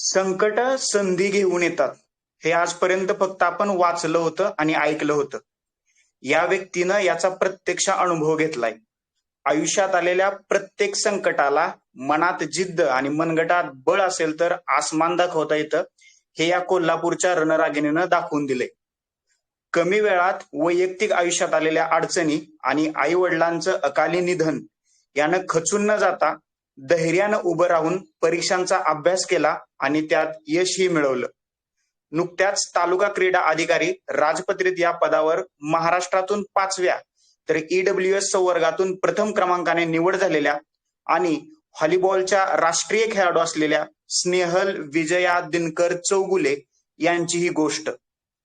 संकट संधी घेऊन येतात. हे आजपर्यंत फक्त आपण वाचलं होतं आणि ऐकलं होतं. या व्यक्तीनं याचा प्रत्यक्ष अनुभव घेतलाय. आयुष्यात आलेल्या प्रत्येक संकटाला मनात जिद्द आणि मनगटात बळ असेल तर आसमान दाखवता येतं. हे या कोल्हापूरच्या रणरागिणीनं दाखवून दिले कमी वेळात वैयक्तिक आयुष्यात आलेल्या अडचणी आणि आई वडिलांचं अकाली निधन यानं खचून न जाता धैर्यानं उभं राहून परीक्षांचा अभ्यास केला आणि त्यात यशही मिळवलं. नुकत्याच तालुका क्रीडा अधिकारी राजपत्रित या पदावर महाराष्ट्रातून पाचव्या तर ईडब्ल्यू एस संवर्गातून प्रथम क्रमांकाने निवड झालेल्या आणि व्हॉलीबॉलच्या राष्ट्रीय खेळाडू असलेल्या स्नेहल विजया दिनकर चौगुले यांची ही गोष्ट.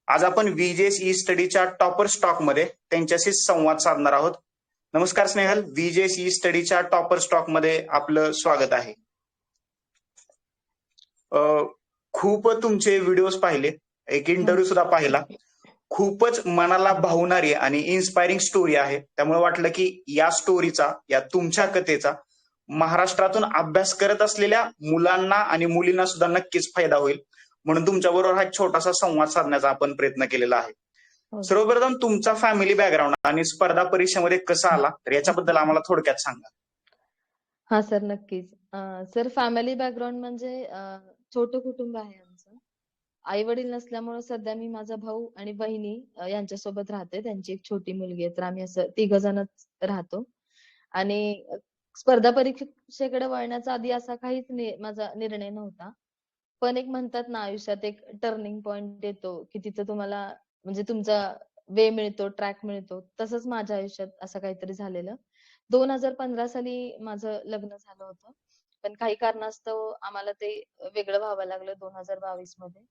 आज आपण विजेस ई स्टडीच्या टॉपर स्टॉकमध्ये त्यांच्याशी संवाद साधणार आहोत. नमस्कार स्नेहल विजेस स्टडीच्या टॉपर स्टॉकमध्ये आपलं स्वागत आहे. खूप तुमचे व्हिडिओज पाहिले एक इंटरव्ह्यू सुद्धा पाहिला. खूपच मनाला भावणारी आणि इन्स्पायरिंग स्टोरी आहे. त्यामुळे वाटलं की या स्टोरीचा या तुमच्या कथेचा महाराष्ट्रातून अभ्यास करत असलेल्या मुलांना आणि मुलींना सुद्धा नक्कीच फायदा होईल. म्हणून तुमच्याबरोबर हा छोटासा संवाद साधण्याचा आपण प्रयत्न केलेला आहे. सर्वप्रथम तुमचा फॅमिली बॅकग्राऊंड आणि स्पर्धा परीक्षेमध्ये कसा आला? तर याच्याबद्दल आम्हाला थोडक्यात सांगा. हा सर नक्कीच. सर फॅमिली बॅकग्राऊंड म्हणजे छोटं कुटुंब आहे आमचं. आई वडील नसल्यामुळे सध्या मी माझा भाऊ आणि बहिणी यांच्यासोबत राहते. त्यांची एक छोटी मुलगी आहे तर आम्ही असं तिघ जणच राहतो. आणि स्पर्धा परीक्षेकडे वळण्याचा आधी असा काहीच माझा निर्णय नव्हता. पण एक म्हणतात ना आयुष्यात एक टर्निंग पॉइंट येतो की तिथं तुम्हाला म्हणजे तुमचा वे मिळतो ट्रॅक मिळतो तसंच माझ्या आयुष्यात असं काहीतरी झालेलं. दोन हजार पंधरा साली माझं लग्न झालं होतं पण काही कारणास्तव आम्हाला ते वेगळं व्हावं लागलं दोन हजार बावीसमध्ये.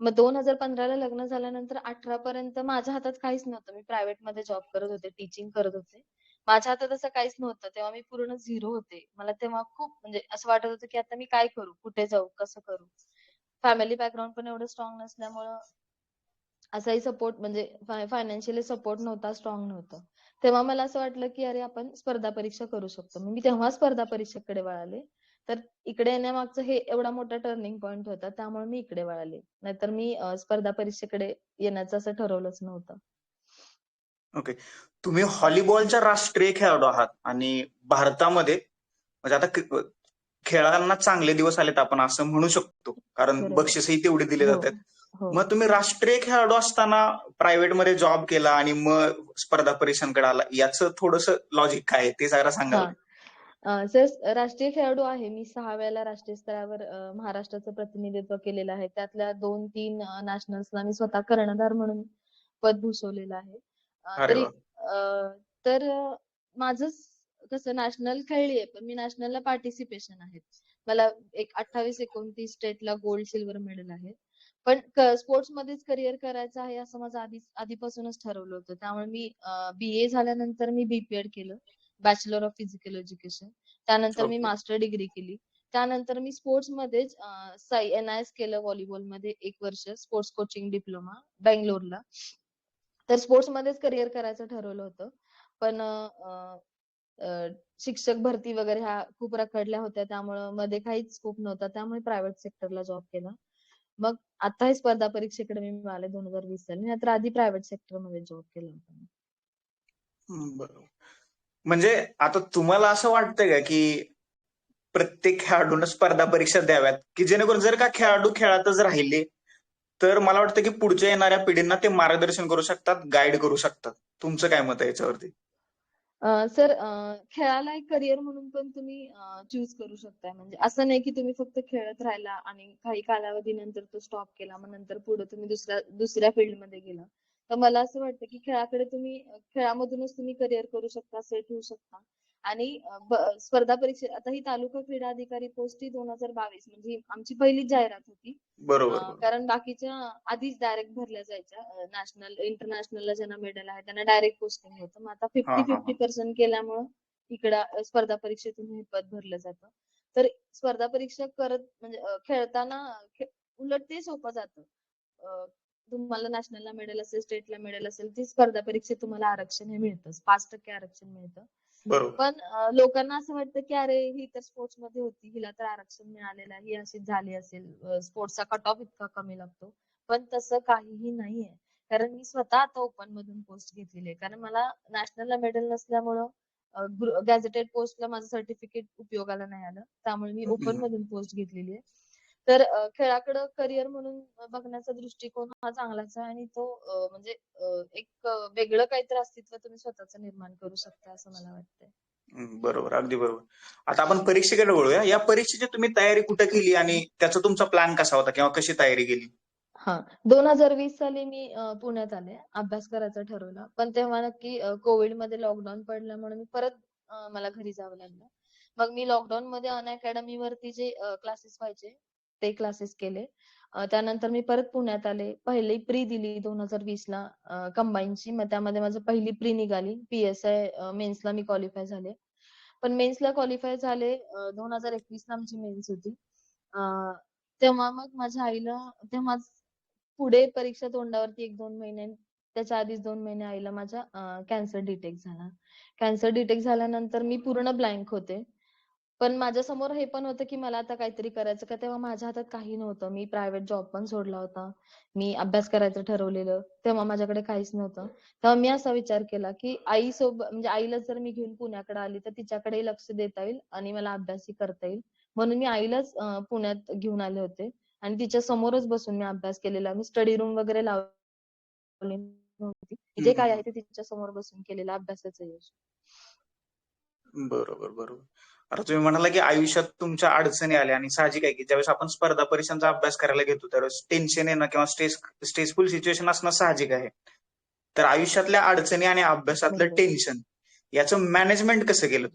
मग दोन हजार पंधराला लग्न झाल्यानंतर अठरा पर्यंत माझ्या हातात काहीच नव्हतं. मी प्रायव्हेटमध्ये जॉब करत होते टीचिंग करत होते. माझ्या हातात असं काहीच नव्हतं. तेव्हा मी पूर्ण झिरो होते. मला तेव्हा खूप म्हणजे असं वाटत होतं की आता मी काय करू? कुठे जाऊ? कसं करू? फॅमिली बॅकग्राऊंड पण एवढं स्ट्रॉंग नसल्यामुळं असाही सपोर्ट म्हणजे फायनान्शियली सपोर्ट नव्हता स्ट्रॉंग नव्हतं. तेव्हा मला असं वाटलं की अरे आपण स्पर्धा परीक्षा करू शकतो. मी तेव्हा स्पर्धा परीक्षेकडे वळाले. तर इकडे येण्यामागचं हे एवढा मोठा टर्निंग पॉइंट होता त्यामुळे मी इकडे वळाले. नाहीतर मी स्पर्धा परीक्षेकडे येण्याचं असं ठरवलंच नव्हतं. ओके तुम्ही व्हॉलीबॉलच्या राष्ट्रीय खेळाडू आहात आणि भारतामध्ये म्हणजे आता खेळांना चांगले दिवस आलेत आपण असं म्हणू शकतो. कारण. बक्षीसही तेवढे दिले हो, जातात. मग तुम्ही राष्ट्रीय खेळाडू असताना प्रायव्हेटमध्ये जॉब केला आणि मग स्पर्धा परीक्षांकडे आला याचं थोडस लॉजिक काय आहे ते जरा सांगा हा. सर राष्ट्रीय खेळाडू आहे. मी सहा वेळेला राष्ट्रीय स्तरावर महाराष्ट्राचं प्रतिनिधित्व केलेलं आहे. त्यातल्या दोन तीन नॅशनल्सला मी स्वतः कर्णधार म्हणून पद भूषवलेलं आहे. तरी तर माझं कसं नॅशनल खेळलीये पण मी नॅशनलला पार्टिसिपेशन आहे. मला एक अठ्ठावीस एकोणतीस स्टेटला गोल्ड सिल्वर मेडल आहे. पण स्पोर्ट्स मध्येच करिअर करायचं आहे असं माझं आधी आधीपासूनच ठरवलं होतं. त्यामुळे मी बीए झाल्यानंतर मी बीपीएड केलं बॅचलर ऑफ फिजिकल एज्युकेशन त्यानंतर मी. मास्टर डिग्री केली. त्यानंतर मी स्पोर्ट्स मध्येच एन आय एस केलं व्हॉलीबॉलमध्ये एक वर्ष स्पोर्ट्स कोचिंग डिप्लोमा बँगलोरला. तर स्पोर्ट्स मध्येच करिअर करायचं ठरवलं होतं. पण शिक्षक भरती वगैरे ह्या खूप रखडल्या होत्या. त्यामुळं मध्ये काहीच स्कोप नव्हता. त्यामुळे प्रायव्हेट सेक्टरला जॉब केला. मग आता हे स्पर्धा परीक्षेकडे मी आले दोन हजार वीस साली. नाहीतर आधी प्रायव्हेट सेक्टरमध्ये जॉब केला होता मी. बरोबर. म्हणजे आता तुम्हाला असं वाटतंय का की प्रत्येक खेळाडूनं स्पर्धा परीक्षा द्याव्यात? की जेणेकरून जर का खेळाडू खेळातच राहिले तर मला वाटतं की पुढच्या येणाऱ्या पिढींना ते मार्गदर्शन करू शकतात गाईड करू शकतात. तुमचं काय मत आहे याच्यावरती? सर खेळाला एक करिअर म्हणून पण तुम्ही चूज करू शकताय. म्हणजे असं नाही की तुम्ही फक्त खेळत राहिला आणि काही कालावधीनंतर तो स्टॉप केला मग नंतर पुढे तुम्ही दुसऱ्या दुसऱ्या फील्डमध्ये गेला. तर मला असं वाटतं की खेळाकडे तुम्ही खेळामधूनच तुम्ही करिअर करू शकता सेट होऊ शकता. आणि स्पर्धा परीक्षे आता ही तालुका क्रीडा अधिकारी पोस्ट ही दोन हजार बावीस म्हणजे आमची पहिलीच जाहिरात होती. बरोबर अं, बरोबर. कारण बाकीच्या आधीच डायरेक्ट भरल्या जायच्या नॅशनल इंटरनॅशनलला ज्यांना मेडल आहे त्यांना डायरेक्ट पोस्टिंग होतं मग आता हा, फिफ्टी हा, फिफ्टी पर्सेंट केल्यामुळं इकडं स्पर्धा परीक्षेतून हे पद भरलं जातं. तर स्पर्धा परीक्षा करत म्हणजे अं, खेळताना खे- उलट ते सोपं जातं. अं, तुम्हाला नॅशनलला मेडल असेल स्टेटला मेडल असेल ती स्पर्धा परीक्षेत तुम्हाला आरक्षण हे मिळतंच. पाच टक्के आरक्षण मिळतं. बरोबर. पण अ, लोकांना असं वाटतं की अरे ही तर स्पोर्ट्समध्ये होती, हिला तर आरक्षण मिळालेलं आहे, ही अशीच झाली असेल. स्पोर्ट्सचा कट ऑफ इतका कमी लागतो. पण तसं काहीही नाहीये. कारण मी स्वतः आता ओपन मधून पोस्ट घेतलेली आहे. कारण मला नॅशनलला मेडल नसल्यामुळं गॅझेटेड पोस्टला माझं सर्टिफिकेट उपयोगाला नाही आलं. त्यामुळे मी ओपन. मधून पोस्ट घेतलेली आहे. तर खेळाकडं करियर म्हणून बघण्याचा दृष्टिकोन हा चांगलाच आहे आणि तो म्हणजे एक वेगळं काहीतरी अस्तित्व तुम्ही स्वतःचं निर्माण करू शकता असं मला वाटतंय. बरोबर. अगदी बरोबर. आता आपण परीक्षेकडे वळूया. या परीक्षेची तुम्ही तयारी कुठे केली आणि त्याचा तुमचा प्लॅन कसा होता किंवा कशी तयारी केली? हां. 2020 साली मी पुण्यात आले. अभ्यास करायचं ठरवलं. पण तेव्हा नक्की अ, कोविडमध्ये लॉकडाऊन पडल्यामुळे मी परत मला घरी जावं लागलं. मग मी लॉकडाऊनमध्ये अनअकॅडमीवरती जे अ, क्लासेस व्हायचे ते क्लासेस केले. त्यानंतर मी परत पुण्यात आले. पहिली प्री दिली 2020 ला कंबाईनची. मग त्यामध्ये माझं पहिली प्री निघाली. पी-एस-आय मेन्सला मी क्वालिफाय झाले. पण मेन्सला क्वालिफाय झाले दोन हजार एकवीस ला आमची मेन्स होती. तेव्हा मग माझ्या आईला तेव्हा पुढे परीक्षा तोंडावरती 1-2 महिने त्याच्या आधीच दोन महिने आईला माझ्या कॅन्सर डिटेक्ट झाला. कॅन्सर डिटेक्ट झाल्यानंतर मी पूर्ण ब्लँक होते. पण माझ्यासमोर हे पण होतं की मला आता काहीतरी करायचं का तेव्हा माझ्या हातात काही नव्हतं. मी प्रायव्हेट जॉब पण सोडला होता. मी अभ्यास करायचं ठरवलेलं. तेव्हा माझ्याकडे काहीच नव्हतं. तेव्हा मी असा विचार केला की आईसोबत म्हणजे आईला जर मी घेऊन पुण्याकडे आली तर तिच्याकडेही लक्ष देता येईल आणि मला अभ्यासही करता येईल. म्हणून मी आईलाच पुण्यात घेऊन आले होते आणि तिच्या समोरच बसून मी अभ्यास केलेला. मी स्टडी रूम वगैरे लावली नव्हती. जे हं. आहे ते तिच्या समोर बसून केलेलं अभ्यासाचं यश. बरोबर, बरोबर. आता तुम्ही म्हणाला की आयुष्यात तुमच्या अडचणी आल्या आणि साहजिक आहे की ज्यावेळेस आपण स्पर्धा परीक्षांचा अभ्यास करायला घेतो त्यावेळेस टेन्शन येणं किंवा स्ट्रेस स्ट्रेसफुल सिच्युएशन असणं साहजिक आहे. तर आयुष्यातल्या अडचणी आणि अभ्यासातलं. टेन्शन याचं मॅनेजमेंट कसं केलं?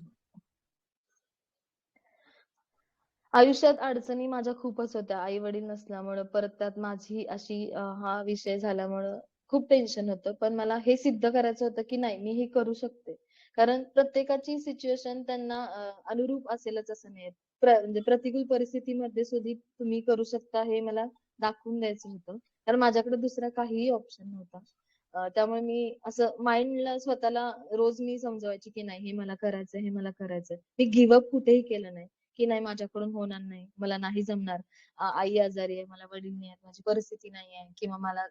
आयुष्यात अडचणी माझ्या खूपच होत्या. आई-वडील नसल्यामुळं, परत त्यात माझी अशी हा विषय झाल्यामुळं खूप टेन्शन होतं. पण मला हे सिद्ध करायचं होतं की नाही मी हे करू शकते. कारण प्रत्येकाची सिच्युएशन त्यांना अनुरूप असेलच असं नाही. म्हणजे प्रतिकूल परिस्थितीमध्ये सुद्धा तुम्ही करू शकता हे मला दाखवून द्यायचं होतं. कारण माझ्याकडे दुसरा काहीही ऑप्शन नव्हता. त्यामुळे मी असं माइंडला स्वतःला रोज मी समजवायची की नाही हे मला करायचंय, हे मला करायचं मी गिव्हअप कुठेही केलं नाही. की नाही माझ्याकडून होणार नाही, मला नाही जमणार. आई आजारी आहे, मला वडील नाही आहेत, माझी परिस्थिती नाही आहे किंवा मला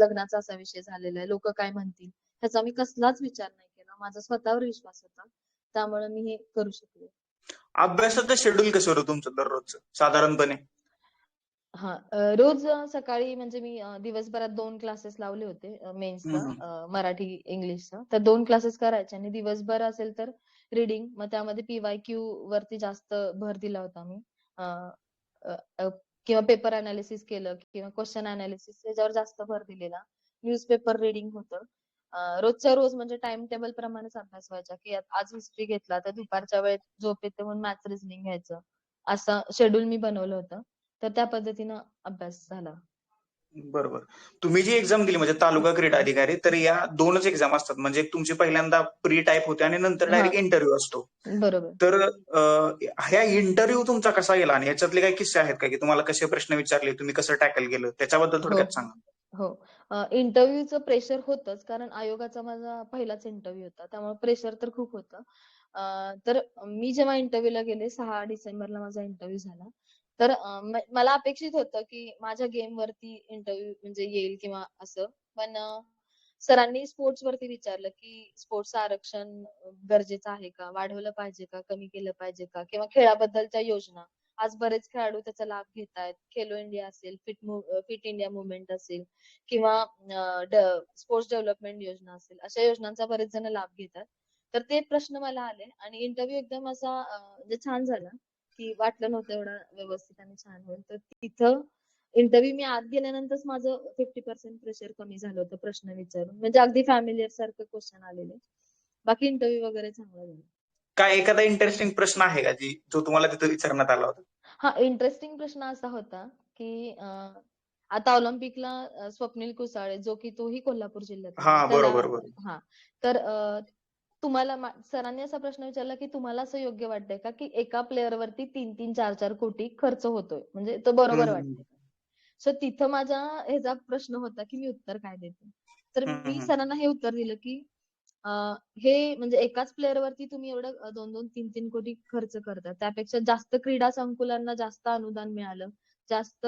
लग्नाचा असा विषय झालेला आहे, लोक काय म्हणतील? ह्याचा मी कसलाच विचार नाही माझा स्वतःवर विश्वास होता. त्यामुळे मी हे करू शकले. अभ्यासाचं शेड्यूल कसं होतं तुमचं दररोजचं साधारणपणे? हां. रोज सकाळी म्हणजे मी दिवसभरात 2 क्लासेस लावले होते मेन्सचा मराठी, इंग्लिशचा. तर 2 क्लासेस करायचे आणि दिवसभर असेल तर रीडिंग. मग त्यामध्ये पी-वाय-क्यू वरती जास्त भर दिला होता मी. किंवा पेपर एनालिसिस केलं किंवा क्वेशन एनालिसिस याच्यावर जास्त भर दिलेला. न्यूजपेपर रीडिंग होतं. रोजच्या रोज म्हणजे टाईम टेबल प्रमाणेच अभ्यास व्हायचा, की आज हिस्ट्री घेतला तर दुपारच्या वेळेत झोप येते म्हणून मॅथ्स रिझनिंग घ्यायचं. असं शेड्यूल मी बनवलं होतं. तर त्या पद्धतीनं अभ्यास झाला. बरोबर. तुम्ही जी एक्झाम दिली म्हणजे तालुका क्रीडा अधिकारी तर या 2च एक्झाम असतात. म्हणजे तुमची पहिल्यांदा प्री टाइप होते आणि नंतर. डायरेक्ट इंटरव्ह्यू असतो. बरोबर. तर ह्या इंटरव्ह्यू तुमचा कसा गेला आणि ह्याच्यातले काही किस्से आहेत का की तुम्हाला कसे प्रश्न विचारले, तुम्ही कसं टॅकल केलं त्याच्याबद्दल थोडक्यात हो. सांगा? हो. अ, इंटरव्ह्यूचं प्रेशर होतंच कारण आयोगाचा माझा पहिलाच इंटरव्ह्यू होता. त्यामुळे प्रेशर तर खूप होतं. अ, तर मी जेव्हा इंटरव्ह्यूला गेले 6 डिसेंबरला माझा इंटरव्ह्यू झाला. तर अ, म मला अपेक्षित होतं की माझ्या गेमवरती इंटरव्ह्यू म्हणजे येईल किंवा असं. पण अ, सरांनी स्पोर्ट्सवरती विचारलं की स्पोर्ट्सचं आरक्षण गरजेचं आहे का? वाढवलं पाहिजे का? कमी केलं पाहिजे का? किंवा खेळाबद्दलच्या योजना. आज बरेच खेळाडू त्याचा लाभ घेतायत. खेलो इंडिया असेल, फिट फिट इंडिया मुवमेंट असेल किंवा स्पोर्ट्स डेव्हलपमेंट योजना असेल. अशा योजनांचा बरेच जण लाभ घेतात. तर ते प्रश्न मला आले आणि इंटरव्ह्यू एकदम असा म्हणजे छान झाला, की वाटलं नव्हतं एवढा व्यवस्थित आणि छान होईल. तर तिथं इंटरव्ह्यू मी आत गेल्यानंतरच माझं 50% प्रेशर कमी झालं होतं प्रश्न विचारून. म्हणजे अगदी फॅमिलीयर सारखे क्वेश्चन आलेले. बाकी इंटरव्ह्यू वगैरे चांगला झाला. काय एखादा इंटरेस्टिंग प्रश्न आहे का जी जो तुम्हाला तिथं विचारण्यात आला होता? हां, इंटरेस्टिंग प्रश्न असा होता, की आता ऑलिम्पिकला स्वप्नील कुसाळे जो की तोही कोल्हापूर जिल्ह्यातला आहे. हां, बरोबर, बरोबर. हां. तर तुम्हाला सरांनी असा प्रश्न विचारला, की तुम्हाला असं योग्य वाटतंय का, की एका प्लेयरवरती 3-3, 4-4 कोटी खर्च होतोय? म्हणजे तो बरोबर वाटतंय? सो तिथं माझ्या ह्याचा प्रश्न होता, की मी उत्तर काय देते? तर मी. सरांना हे उत्तर दिलं, की हे म्हणजे एकाच प्लेअर वरती तुम्ही एवढं दोन दोन तीन तीन कोटी खर्च करता. त्यापेक्षा जास्त क्रीडा संकुलांना जास्त अनुदान मिळालं जास्त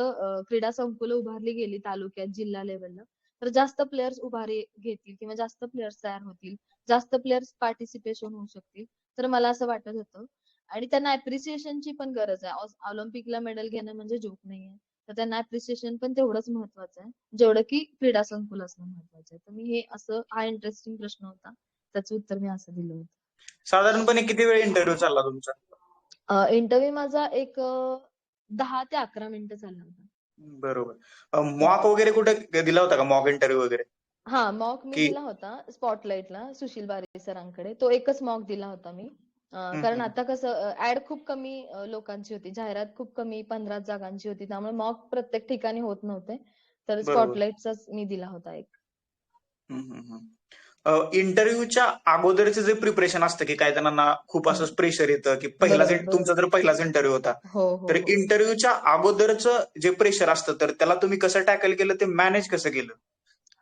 क्रीडा संकुलं उभारली गेली तालुक्यात जिल्हा लेवलला तर जास्त प्लेयर्स उभारी घेतील किंवा जास्त प्लेयर्स तयार होतील जास्त प्लेयर्स पार्टिसिपेशन होऊ शकतील तर मला असं वाटत होतं. आणि त्यांना अप्रिसिएशनची पण गरज आहे. ऑलिम्पिकला मेडल घेणं म्हणजे जोक नाहीये. तर त्यांना अप्रिसिएशन पण तेवढंच महत्वाचं आहे. जेवढं की क्रीडा संकुल असणं महत्वाचं आहे. तर मी हे असं हा इंटरेस्टिंग प्रश्न होता. त्याचं उत्तर मी असं दिलं होतं. साधारणपणे किती वेळ इंटरव्ह्यू चालला तुमचा? इंटरव्ह्यू माझा एक दहा ते अकरा मिनिटं चालला होता. बरोबर. मॉक वगैरे कुठे दिला होता का? मॉक इंटरव्ह्यू वगैरे? हा मॉक मी दिला होता स्पॉटलाइटला सुशील बारे सरांकडे. तो एकच मॉक दिला होता मी. कारण. आता कसं ऍड खूप कमी लोकांची होती. जाहिरात खूप कमी पंधरा जागांची होती. त्यामुळे मॉक प्रत्येक ठिकाणी होत नव्हते. तर. स्पॉटलाइटचाच मी दिला होता एक. इंटरव्ह्यूच्या अगोदरचं जे प्रिपरेशन असतं की काही जणांना खूप असं प्रेशर येतं की पहिलाच बरोबर, तुमचा जर पहिलाच इंटरव्ह्यू होता. हो हो तर हो. इंटरव्ह्यूच्या अगोदरचं जे प्रेशर असतं तर त्याला तुम्ही कसं टॅकल केलं ते मॅनेज कसं केलं?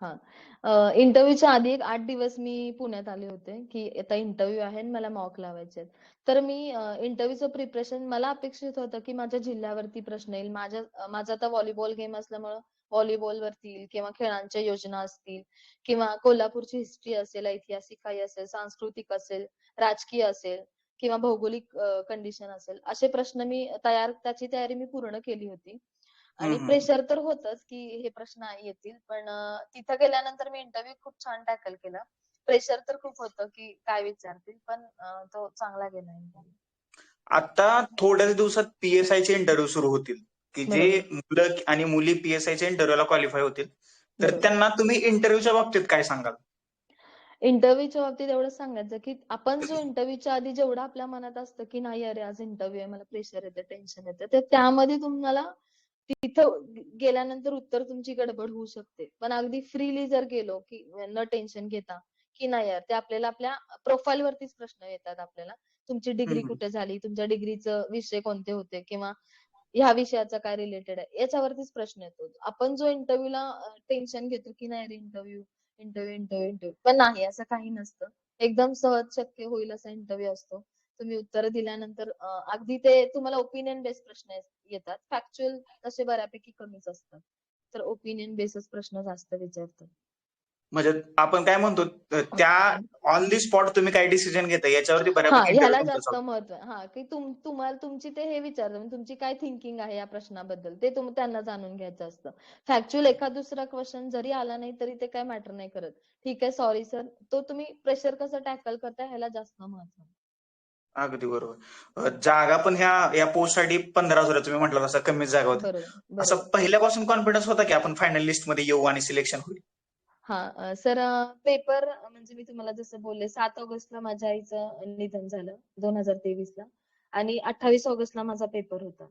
हा. इंटरव्ह्यूच्या आधी एक आठ दिवस मी पुण्यात आले होते की आता इंटरव्ह्यू आहे मला मॉक लावायचे तर मी इंटरव्ह्यूचं प्रिपरेशन मला अपेक्षित होतं की माझ्या जिल्ह्यावरती प्रश्न येईल. माझ्या माझा आता व्हॉलीबॉल गेम असल्यामुळं व्हॉलीबॉल वरती येईल किंवा खेळांच्या योजना असतील किंवा कोल्हापूरची हिस्ट्री असेल ऐतिहासिक काही असेल सांस्कृतिक असेल राजकीय असेल किंवा भौगोलिक कंडिशन असेल असे प्रश्न मी तयार त्याची तयारी मी पूर्ण केली होती. आणि. प्रेशर तर होतच की हे प्रश्न येतील पण तिथं गेल्यानंतर मी इंटरव्ह्यू खूप छान टॅकल केला प्रेशर तर खूप होतं की काय विचारतील पण तो चांगला गेला. आता थोड्याच दिवसात पीएसआय चे इंटरव्ह्यू सुरू होतील की जे मुलं आणि मुली पीएसआय च्या इंटरव्ह्यूला क्वालिफाय होतील तर. त्यांना तुम्ही इंटरव्ह्यूच्या बाबतीत काय सांगाल इंटरव्ह्यूच्या बाबतीत एवढंच सांगायचं की आपण जो इंटरव्ह्यूच्या आधी जेवढं आपल्या मनात असतं की नाही अरे आज इंटरव्ह्यू आहे मला प्रेशर येतं टेन्शन येतं तर त्यामध्ये तुम्हाला तिथं गेल्यानंतर उत्तर तुमची गडबड होऊ शकते. पण अगदी फ्रीली जर गेलो की न टेन्शन घेता की नाही यार ते आपल्याला आपल्या प्रोफाईल वरतीच प्रश्न येतात आपल्याला. तुमची डिग्री. कुठे झाली? तुमच्या डिग्रीचं विषय कोणते होते? किंवा ह्या विषयाचा काय रिलेटेड आहे? याच्यावरतीच प्रश्न येतो. आपण जो इंटरव्ह्यूला टेन्शन घेतो की नाही रे इंटरव्ह्यू इंटरव्ह्यू इंटरव्ह्यू इंटरव्ह्यू पण नाही असं काही नसतं. एकदम सहज शक्य होईल असा इंटरव्ह्यू असतो. तुम्ही उत्तर दिल्यानंतर अगदी ते तुम्हाला ओपिनियन बेस्ड प्रश्न येतात. फॅक्च्युअल तसे बऱ्यापैकी कमीच असतात. तर ओपिनियन बेसच प्रश्न जास्त विचारतात. म्हणजे आपण काय म्हणतो त्या ऑन दी स्पॉट तुम्ही काय डिसिजन घेता याच्यावरती बऱ्यापैकी ह्याला जास्त. महत्त्व. हा की तुम तुम्हाला तुमची ते हे विचारतात म्हणजे तुमची काय थिंकिंग आहे या प्रश्नाबद्दल ते तुम त्यांना जाणून घ्यायचं असतं. फॅक्च्युअल एखाद दुसरा क्वेश्चन जरी आला नाही तरी ते काय मॅटर नाही करत. ठीक आहे सॉरी सर तो तुम्ही प्रेशर कसं टॅकल करताय ह्याला जास्त महत्त्व. आहे. अगदी बरोबर. अ, जागा पण ह्या या पोस्टसाठी पंधरा हजार तुम्ही म्हटलं तसं कमीच जागा होत्या बरोबर असं बरोबर पहिल्यापासून कॉन्फिडन्स होता की आपण फायनल लिस्टमध्ये येऊ आणि सिलेक्शन होईल? हा सर पेपर म्हणजे मी तुम्हाला जसं बोलले सात ऑगस्टला माझ्या आईचं निधन झालं दोन हजार तेवीस ला आणि अठ्ठावीस ऑगस्टला माझा पेपर होता.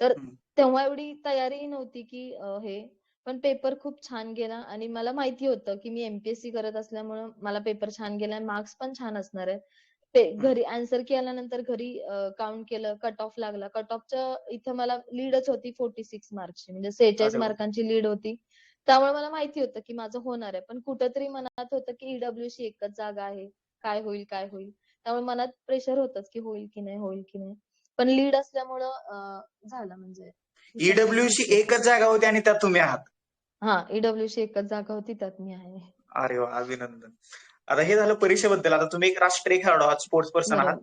तर हम्म. तेव्हा एवढी तयारी नव्हती की अं, हे पण पेपर खूप छान गेला. आणि मला माहिती होतं की मी एमपीएससी करत असल्यामुळं मला पेपर छान गेला. मार्क्स पण छान असणार आहे ते घरी आन्सर की आल्यानंतर घरी काउंट केलं कट ऑफ लागला. कट ऑफच्या इथं मला लीडच होती फोर्टी सिक्स मार्क्सची म्हणजे सेहेचाळीस. मार्कांची लीड होती. त्यामुळे मला माहिती होतं की माझं होणार आहे. पण कुठंतरी मनात होतं की ईडब्ल्यूसी एकच जागा आहे. काय होईल काय होईल. त्यामुळे मनात प्रेशर होतच की होईल की नाही होईल की नाही. पण लीड असल्यामुळं झालं म्हणजे ईडब्ल्यूची E एकच जागा होती आणि त्यात तुम्ही आहात. हा ईडब्ल्यूसी एकच जागा होती त्यात मी आहे. अरे वा अभिनंदन. आता हे झालं परीक्षेबद्दल. आता तुम्ही एक राष्ट्रीय खेळाडू आहात स्पोर्ट्स पर्सन आहात.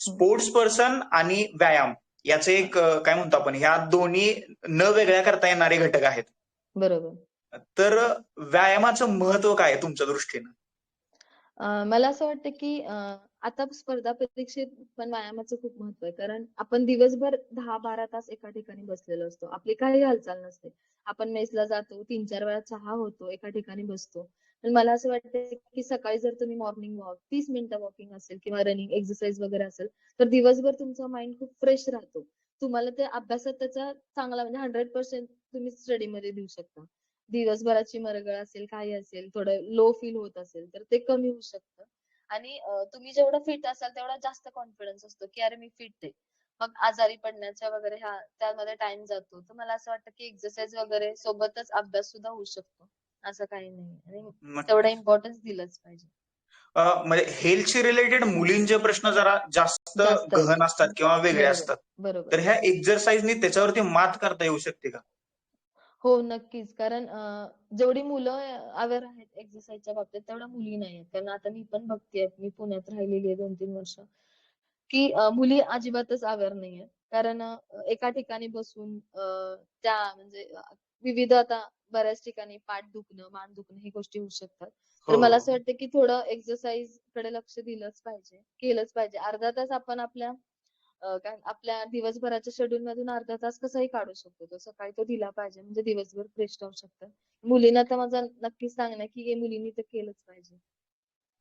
स्पोर्ट्स पर्सन आणि व्यायाम याचे एक काय म्हणतो आपण ह्या दोन्ही न वेगळ्या करता येणारे घटक आहेत. बरोबर. तर व्यायामाचं महत्त्व काय आहे तुमच्या दृष्टीनं? मला असं वाटतं की आता स्पर्धा परीक्षेत पण व्यायामाचं खूप महत्त्व आहे. कारण आपण दिवसभर दहा बारा तास एका ठिकाणी बसलेलो असतो. आपली काही हालचाल नसते. आपण मेसला जातो तीन चार वेळा चहा होतो एका ठिकाणी बसतो. मला असं वाटतं की सकाळी जर तुम्ही मॉर्निंग वॉक तीस मिनिटं वॉकिंग असेल किंवा रनिंग एक्सरसाइज वगैरे असेल तर दिवसभर तुमचा माइंड खूप फ्रेश राहतो. तुम्हाला ते अभ्यासात त्याचा चांगला म्हणजे हंड्रेड पर्सेंट तुम्ही स्टडी मध्ये देऊ शकता. दिवसभराची मरगळ असेल काही असेल थोडं लो फील होत असेल तर ते कमी होऊ शकतं. आणि तुम्ही जेवढं फिट असाल तेवढा जास्त कॉन्फिडन्स असतो की अरे मी फिट आहे. मग आजारी पडण्याच्या वगैरे हा त्यामध्ये टाइम जातो. तर मला असं वाटतं की एक्सरसाइज वगैरे सोबतच अभ्यास सुद्धा होऊ शकतो. असं काही नाही आणि मग तेवढा इम्पॉर्टन्स दिलंच पाहिजे अ, म्हणजे हेल्थशी रिलेटेड मुलींचे प्रश्न जरा जास्त जास्त गहन असतात. किंवा वेगळे बरोबर, असतात. बरोबर. तर ह्या एक्सरसाइजनी त्याच्यावरती मात करता येऊ शकते का? हो, नक्कीच. कारण अ, जेवढी मुलं अवेअर आहेत एक्सरसाइजच्या बाबतीत, तेवढ्या मुली नाहीयेत. कारण आता मी पण बघतेय, मी पुण्यात राहिलेली आहे 2-3 वर्ष, की अ, मुली अजिबातच अवेअर नाहीयेत. कारण अ, एका ठिकाणी बसून अ, त्या म्हणजे विविध आता बऱ्याच ठिकाणी पाठ दुखणं, मान दुखणं ही गोष्टी होऊ शकतात. तर हो, मला. असं वाटतं, की थोडं एक्सरसाइजकडे लक्ष दिलंच पाहिजे, केलंच पाहिजे. अर्धा तास आपण आपल्या आपल्या दिवसभराच्या शेड्यूलमधून अर्धा तास कसाही काढू शकतो. तो सकाळी तो दिला पाहिजे म्हणजे दिवसभर फ्रेश राहू शकतात. मुलींना तर माझं नक्कीच सांगणं की हे मुलींनी तर केलंच पाहिजे.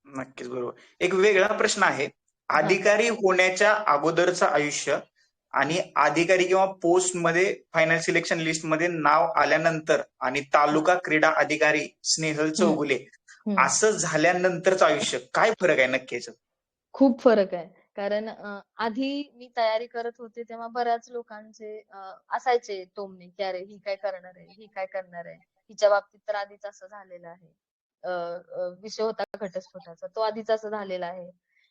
नक्कीच, बरोबर. एक वेगळा प्रश्न आहे. अधिकारी होण्याच्या अगोदरचं आयुष्य आणि अधिकारी किंवा पोस्टमध्ये फायनल सिलेक्शन लिस्टमध्ये नाव आल्यानंतर आणि तालुका क्रीडा अधिकारी स्नेहल चौगुले. असं झाल्यानंतरचं आयुष्य काय फरक आहे नक्की याच्यात? खूप फरक आहे. कारण आधी मी तयारी करत होते तेव्हा बऱ्याच लोकांचे असायचे टोमणे, की "अरे ही काय करणार आहे? ही काय करणार आहे? हिच्या बाबतीत तर आधीच असं झालेलं आहे." विषय होता घटस्फोटाचा. तो आधीच असं झालेला आहे.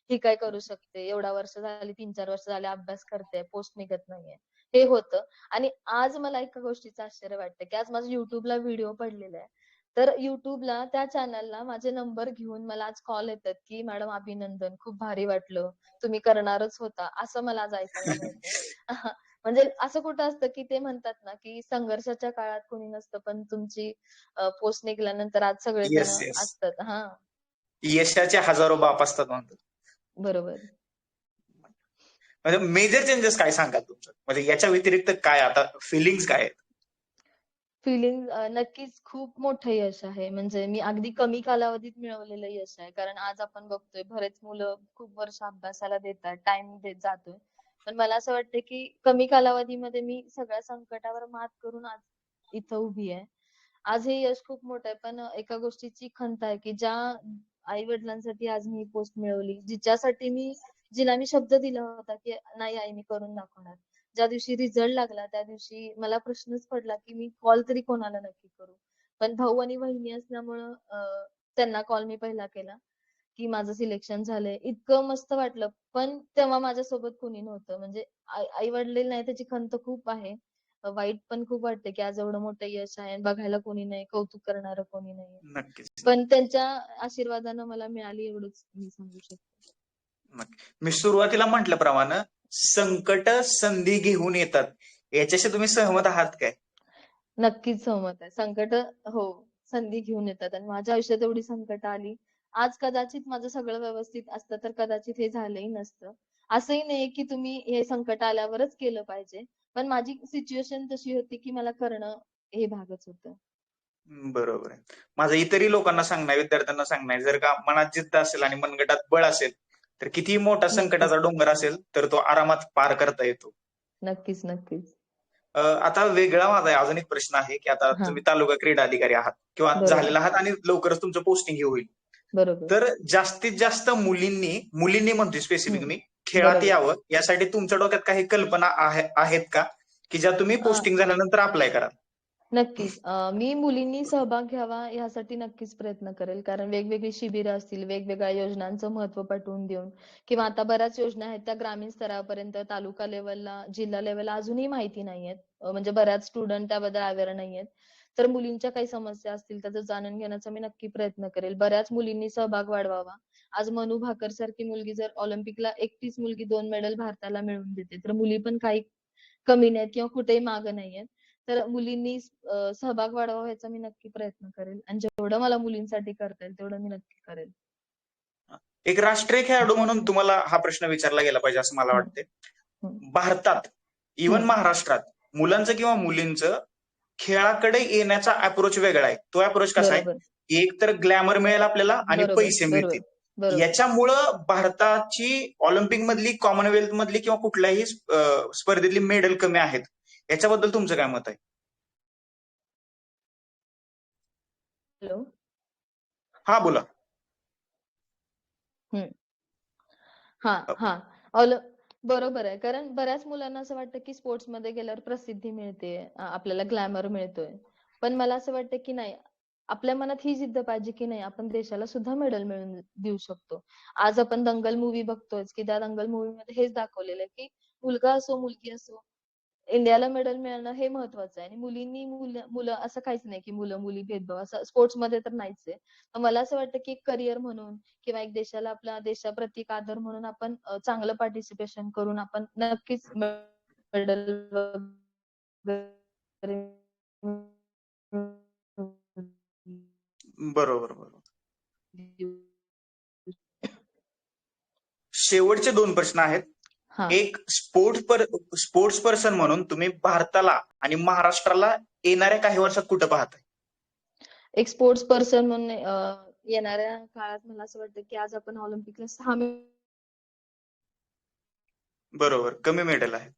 ही काय करू शकते? एवढा वर्ष झाली, 3-4 वर्ष झाले अभ्यास करते, पोस्ट निघत नाहीये. हे होतं आणि आज मला एका गोष्टीचं आश्चर्य वाटतं, की आज माझा YouTubeला व्हिडिओ पडलेला आहे. तर YouTubeला त्या चॅनलला माझे नंबर घेऊन मला आज कॉल येतात, की "मॅडम अभिनंदन, खूप भारी वाटलं. तुम्ही करणारच होता." असं मला आज ऐकायला. म्हणजे असं कुठं असतं, की ते म्हणतात ना, की संघर्षाच्या काळात कोणी नसतं, पण तुमची पोस्ट निघाल्यानंतर आज सगळेजण येस, येस. असतात. हां, यशाचे हजारो बाप असतात म्हणतात. बरोबर. म्हणजे मेजर चेंजेस काय सांगाल तुमचं? म्हणजे याच्या व्यतिरिक्त काय आता फीलिंग्ज काय आहेत? फीलिंग अ, नक्कीच खूप मोठं यश आहे. म्हणजे मी अगदी कमी कालावधीत मिळवलेलं यश आहे. कारण आज आपण बघतोय बरेच मुलं खूप वर्ष अभ्यासाला देतात, टाईम देत जातोय. पण मला असं वाटतं, की कमी कालावधीमध्ये मी सगळ्या संकटावर मात करून आज इथं उभी आहे. आज हे यश खूप मोठं आहे. पण एका गोष्टीची खंत आहे, की ज्या आई-वडिलांसाठी आज मी पोस्ट मिळवली, जिच्यासाठी मी जिला मी शब्द दिला होता, की नाही आई मी करून दाखवणार. ज्या दिवशी रिझल्ट लागला, त्या दिवशी मला प्रश्नच पडला, की मी कॉल तरी कोणाला नक्की करू? पण भाऊ आणि वहिनी असल्यामुळं त्यांना कॉल मी पहिला केला, की माझं सिलेक्शन झालंय. इतकं मस्त वाटलं. पण तेव्हा माझ्यासोबत कोणी नव्हतं. म्हणजे आई आई-वडील नाही त्याची खंत खूप आहे. वाईट पण खूप वाटते, की आज एवढं मोठं यश आहे आणि बघायला कोणी नाही, कौतुक करणारं कोणी नाहीये. नक्कीच, पण त्यांच्या आशीर्वादानं मला मिळाली एवढंच मी सांगू शकते. मी सुरुवातीला म्हटल्याप्रमाणे संकट संधी घेऊन येतात. याच्याशी तुम्ही सहमत आहात काय? नक्कीच सहमत आहे. संकट हो, संधी घेऊन येतात आणि माझ्या आयुष्यात एवढी संकटं आली. आज कदाचित माझं सगळं व्यवस्थित असतं, तर कदाचित हे झालंही नसतं. असंही नाही की तुम्ही हे संकट आल्यावरच केलं पाहिजे. पण माझी सिच्युएशन तशी होती, की मला करणं हे भागच होतं. बरोबर आहे. माझं इतरही लोकांना सांगणं आहे, विद्यार्थ्यांना सांगणं आहे, जर का मनात जिद्द असेल आणि मनगटात बळ असेल, तर कितीही मोठा संकटाचा डोंगर असेल, तर तो आरामात पार करता येतो. नक्कीच, नक्कीच. आता वेगळा माझा अजून एक प्रश्न आहे, की आता तुम्ही तालुका क्रीडा अधिकारी आहात किंवा झालेला आहात आणि लवकरच तुमचं पोस्टिंग हे होईल. बरोबर. तर जास्तीत जास्त मुलींनी, मुलींनी म्हणतोय स्पेसिफिक मी, खेळात. यावं यासाठी तुमच्या डोक्यात काही कल्पना आहे आहेत का? की ज्या तुम्ही पोस्टिंग झाल्यानंतर अप्लाय कराल? नक्कीच. मी मुलींनी सहभाग घ्यावा यासाठी नक्कीच प्रयत्न करेल. कारण वेगवेगळी शिबिरं असतील, वेगवेगळ्या योजनांचं महत्त्व पटवून देऊन किंवा आता बऱ्याच योजना आहेत त्या ग्रामीण स्तरापर्यंत, तालुका लेव्हलला, जिल्हा लेव्हलला अजूनही माहिती नाहीयेत. म्हणजे बऱ्याच स्टुडंट त्याबद्दल अवेअर नाहीयेत. तर मुलींच्या काही समस्या असतील त्याचं जाणून घेण्याचा मी नक्की प्रयत्न करेल. बऱ्याच मुलींनी सहभाग वाढवावा. आज मनू भाकर सारखी मुलगी जर ऑलिम्पिकला एकटीच मुलगी 2 मेडल भारताला मिळवून देते, तर मुली पण काही कमी नाहीत किंवा कुठेही मागे नाहीयेत. तर मुलींनी सहभाग वाढवावा याचा मी नक्की प्रयत्न करेल आणि जेवढं मला मुलींसाठी करता येईल तेवढं मी नक्की करेल. एक राष्ट्रीय खेळाडू म्हणून तुम्हाला हा प्रश्न विचारला गेला पाहिजे असं मला वाटतंय. हं, भारतात, इव्हन. महाराष्ट्रात मुलांचं किंवा मुलींचं खेळाकडे येण्याचा अप्रोच वेगळा आहे. तो अप्रोच कसा आहे? एक तर ग्लॅमर मिळेल आपल्याला आणि पैसे मिळतील. याच्यामुळं भारताची ऑलिम्पिक मधली, कॉमनवेल्थ मधली किंवा कुठल्याही स्पर्धेतली मेडल कमी आहेत. याच्याबद्दल तुमचं काय मत आहे? हॅलो. हां, बोला. हं. हां, हां. ऑल बरोबर आहे. कारण बऱ्याच मुलांना असं वाटतं, की स्पोर्ट्समध्ये गेल्यावर प्रसिद्धी मिळते, आपल्याला ग्लॅमर मिळतोय. पण मला असं वाटतं, की नाही आपल्या मनात ही जिद्द पाहिजे की नाही आपण देशाला सुद्धा मेडल मिळवून देऊ शकतो आज आपण दंगल मूवी बघतोय की त्या दंगल मूवी मध्ये हेच दाखवलेलं आहे की मुलगा असो मुलगी असो इंडियाला मेडल मिळणं हे महत्वाचं आहे. आणि मुलींनी मुलं मुलं असं काहीच नाही की मुलं मुली भेदभाव असं स्पोर्ट्समध्ये तर नाहीच आहे. तर मला असं वाटतं की करिअर म्हणून किंवा एक देशाला आपल्या देशाप्रती एक आदर म्हणून आपण चांगलं पार्टिसिपेशन करून आपण नक्कीच मेडल बरोबर बरोबर. शेवटचे दोन प्रश्न आहेत. हा. एक स्पोर्ट्स पर स्पोर्ट्स पर्सन म्हणून तुम्ही भारताला आणि महाराष्ट्राला येणाऱ्या काही वर्षात कुठं पाहताय? एक स्पोर्ट्स पर्सन म्हणून येणाऱ्या काळात मला असं वाटतं की आज आपण ऑलिम्पिकला सहा बरोबर कमी मेडल आहे.